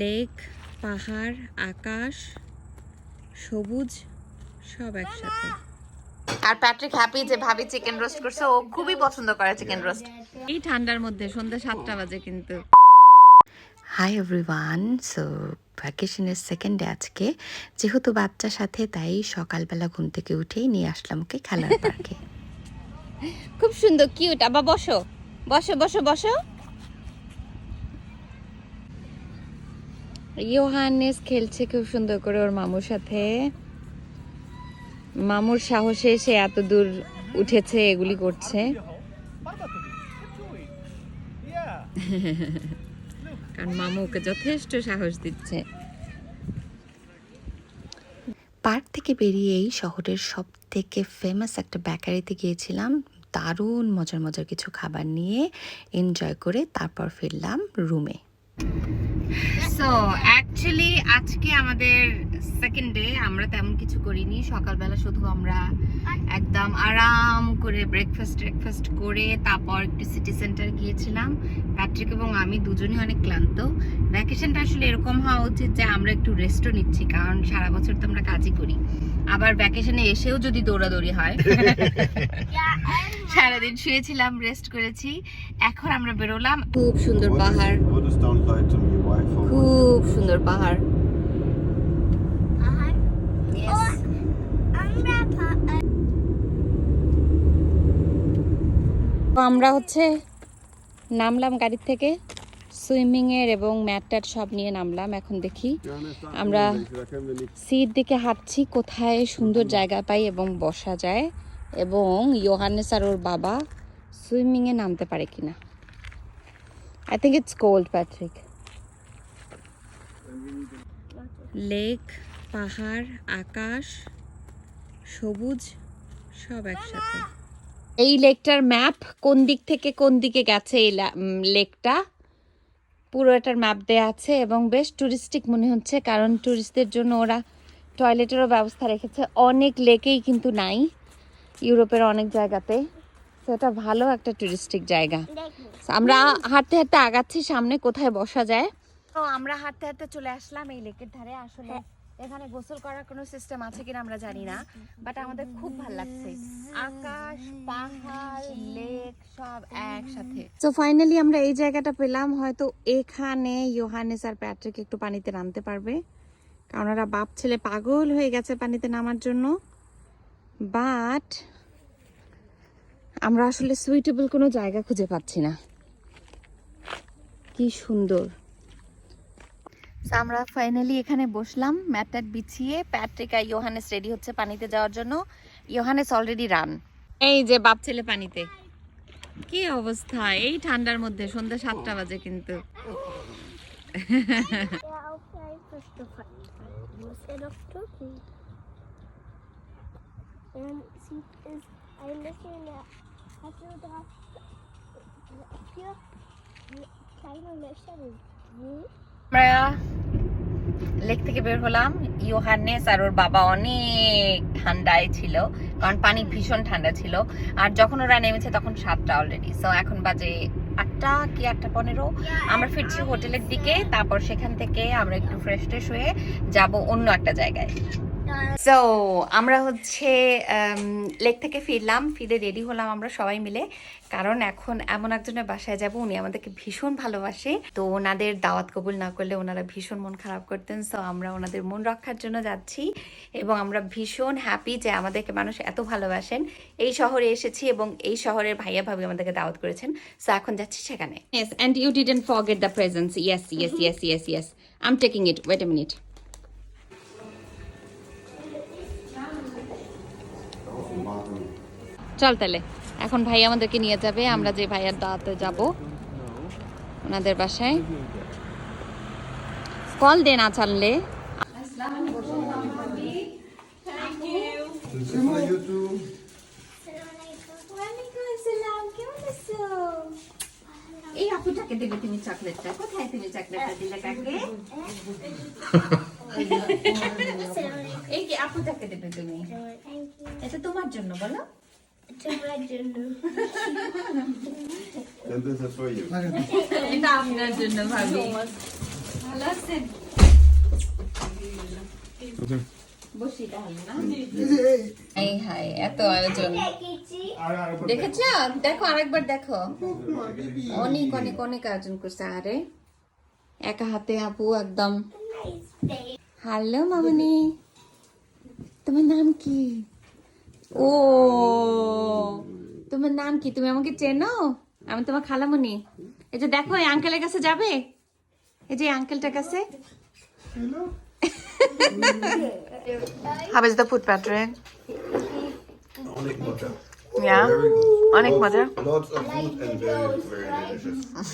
Lake পাহাড় আকাশ সবুজ সব একসাথে। আর প্যাট্রিক হ্যাপি যে ভাবি চিকেন রোস্ট করছে ও খুবই পছন্দ করে চিকেন রোস্ট। এই ঠান্ডার মধ্যে সন্ধ্যা সাতটা বাজে কিন্তু। হাই এভরিওয়ান সো ভ্যাকেশনের সেকেন্ড ডে আজকে। যেহেতু বাচ্চার সাথে তাই সকালবেলা ঘুম থেকে উঠেই নিয়ে আসলাম ওকে খেলার পার্কে। খুব সুন্দর কিউট আবার বসো। বসো বসো বসো। ইয়োহানেস খেলছে খুব সুন্দর করে ওর মামুর সাথে। মামুর সাহসে সে এত দূর উঠেছে, এগুলি করছে। কারণ মামু ওকে যথেষ্ট সাহস দিচ্ছে। পার্ক থেকে বেরিয়েই শহরের সব থেকে ফেমাস একটা বেকারিতে গিয়েছিলাম। দারুণ মজার মজার কিছু খাবার নিয়ে এনজয় করে তারপর ফিরলাম রুমে সো অ্যাকচুয়ালি আজকে আমাদের সেকেন্ড ডে আমরা তেমন কিছু করিনি। সকালবেলা শুধু আমরা একদম আরাম করে ব্রেকফাস্ট ব্রেকফাস্ট করে তারপর একটু সিটি সেন্টার গিয়েছিলাম। প্যাট্রিক এবং আমি দুজনই অনেক ক্লান্ত। ভ্যাকেশনটা আসলে এরকম হওয়া উচিত যে আমরা একটু রেস্টও নিচ্ছি, কারণ সারা বছর তো আমরা কাজই করি। আবার ভ্যাকেশনে এসেও যদি দৌড়াদৌড়ি হয়, সারাদিন শুয়েছিলাম রেস্ট করেছি। এখন আমরা বেরোলাম। খুব সুন্দর পাহাড়। খুব সুন্দর পাহাড়। তো আমরা হচ্ছে নামলাম গাড়ির থেকে সুইমিং এর এবং ম্যাট ট্যাট সব নিয়ে নামলাম এখন দেখি আমরা সিট দিকে হাঁটছি কোথায় সুন্দর জায়গা পাই এবং বসা যায় এবং ইয়োহানেস আর ওর বাবা সুইমিং এ নামতে পারে কিনা। I think it's cold Patrick lake, পাহাড়, আকাশ, সবুজ, সব একসাথে। এই লেকটার ম্যাপ কোন দিক থেকে কোন দিকে গেছে এই লেকটা? পুরো এটার ম্যাপ দেওয়া আছে এবং বেশ টুরিস্টিক মনে হচ্ছে, কারণ টুরিস্টদের জন্য ওরা টয়লেটেরও ব্যবস্থা রেখেছে। অনেক লেকেই কিন্তু নাই, ইউরোপের অনেক জায়গাতে। এটা ভালো একটা টুরিস্টিক জায়গা। আমরা হাঁটতে হাঁটতে আগাচ্ছি, সামনে কোথায় বসা যায়? তো আমরা হাঁটতে হাঁটতে চলে আসলাম এই লেকের ধারে। আসলে এখানে গোসল করার কোনো সিস্টেম আছে কিনা আমরা জানি না বাট আমাদের খুব ভালো লাগছে। আকাশ পাহাড় লেক সব একসাথে। তো ফাইনালি আমরা এই জায়গাটা পেলাম হয়তো এখানে ইয়োহানেস আর প্যাট্রিক একটু পানিতে নামতে পারবে। কারণ ওরা বাপ ছেলে পাগল হয়ে গেছে পানিতে নামার জন্য। বাট আমরা আসলে সুইটেবল কোনো জায়গা খুঁজে পাচ্ছি না। কি সুন্দর। আমরা ফাইনালি এখানে বসলাম। ম্যাটটাট বিছিয়ে প্যাট্রিক আর ইয়োহানেস রেডি হচ্ছে পানিতে যাওয়ার জন্য। ইয়োহানেস অলরেডি রান এই যে বাপ ছেলে পানিতে। কি অবস্থা? এই ঠান্ডার মধ্যে সন্ধ্যা সাতটা বাজে কিন্তু। Kleine Löcher. আমরা লেক থেকে বের হলাম। ইয়োহানেস আর ওর বাবা অনেক ঠান্ডায় ছিল কারণ পানি ভীষণ ঠান্ডা ছিল। আর যখন ওরা নেমেছে তখন সাতটা অলরেডি সো এখন বাজে আটটা কি আটটা পনেরো? আমরা ফিরছি হোটেলের দিকে তারপর সেখান থেকে আমরা একটু ফ্রেশ ট্রেশ হয়ে যাব অন্য একটা জায়গায়। সো আমরা হচ্ছে লেক থেকে ফিরলাম ফিরে রেডি হলাম আমরা সবাই মিলে। কারণ এখন এমন একজনের বাসায় যাব উনি আমাদেরকে ভীষণ ভালোবাসে। তো ওনাদের দাওয়াত কবুল না করলে ওনারা ভীষণ মন খারাপ করতেন। সো আমরা ওনাদের মন রক্ষার জন্য যাচ্ছি এবং আমরা ভীষণ হ্যাপি যে আমাদেরকে মানুষ এত ভালোবাসেন। এই শহরে এসেছি এবং এই শহরের ভাইয়া ভাবি আমাদেরকে দাওয়াত করেছেন। সো এখন যাচ্ছি সেখানে। Yes and you didn't forget the presence yes yes yes yes yes I am taking it wait a minute চল তাহলে এখন ভাই আমাদেরকে নিয়ে যাবে আমরা যে ভাইয়ার দাওয়াতে যাব ওনাদের বাসায় কল দে না too. এই আপুটাকে দেবে তুমি চকলেটটা কোথায় তুমি চকলেটটা দিলে কাকে এই যে আপুটাকে দেবে তুমি. এটা তোমার জন্য বলো. এটা আপনার জন্য ভাবি। ভালো আছেন? হাই এত আয়োজন। দেখেছ। দেখো। আরেকবার দেখো। অনেক অনেক অনেক আয়োজন করছে আরে। একা হাতে আপু একদম। হ্যালো মামনি। তোমার নাম কি? ও তোমার নাম কি? তুমি আমাকে চেনো? আমি তোমার খালামণি এই যে দেখো এই আঙ্কেলের কাছে যাবে? এই যে আঙ্কেলটার কাছে? Patrick? Onic butter. Yeah. অনেক মজা? Very delicious.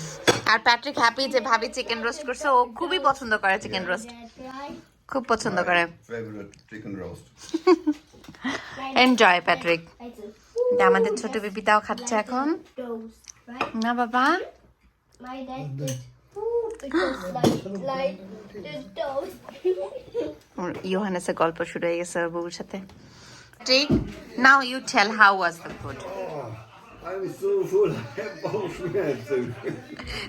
আর প্যাট্রিক হ্যাপি যে ভাবি চিকেন রোস্ট করছে। ও খুবই পছন্দ করে চিকেন রোস্ট খুব পছন্দ করে. এনজয় প্যাট্রিক আমাদের ছোট বেবিটাও খাচ্ছে এখন। না বাবা. ইয়োহানেসের গল্প শুরু হয়ে গেছে বউর সাথে। ঠিক now you tell how was the food Have Bauchschmerzen.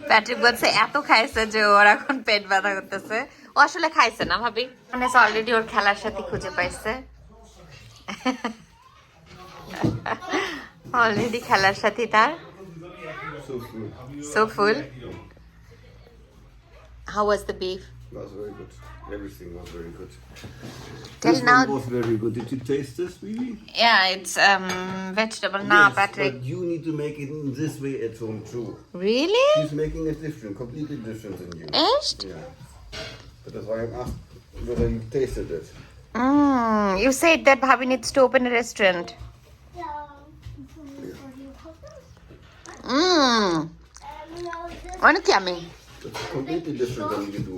Patrick বলছে এত খাইছে যে ওর এখন পেট ব্যথা করতেছে। ও আসলে খাইছে না ভাবি? মানে অলরেডি ওর খেলার সাথে খুঁজে পাইছে। অলরেডি খেলার সাথে তার? So full how was the beef was very good. Everything was very good. This one was very good. Did you taste this really? yeah, it's um, vegetable now, yes, but you need to make it in this way at home too. Really? She's making it different, completely different than you. Echt? Yeah. That's why I'm asked whether you tasted it. Mm, you said that Bhabi needs to open a restaurant. Yeah. Mmm. Ano kya? It's completely different than you do.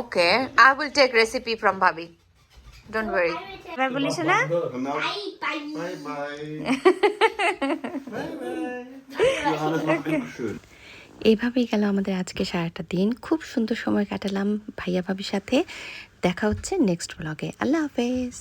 Okay, I will take recipe from Bhabhi. Don't worry. এবার বলিস না Bye bye. bye bye. bye bye. Johannes, mach einfach schön. এইভাবেই গেল আমাদের আজকে সারাটা দিন খুব সুন্দর সময় কাটালাম ভাইয়া ভাবির সাথে দেখা হচ্ছে নেক্সট ব্লগে আল্লাহ হাফেজ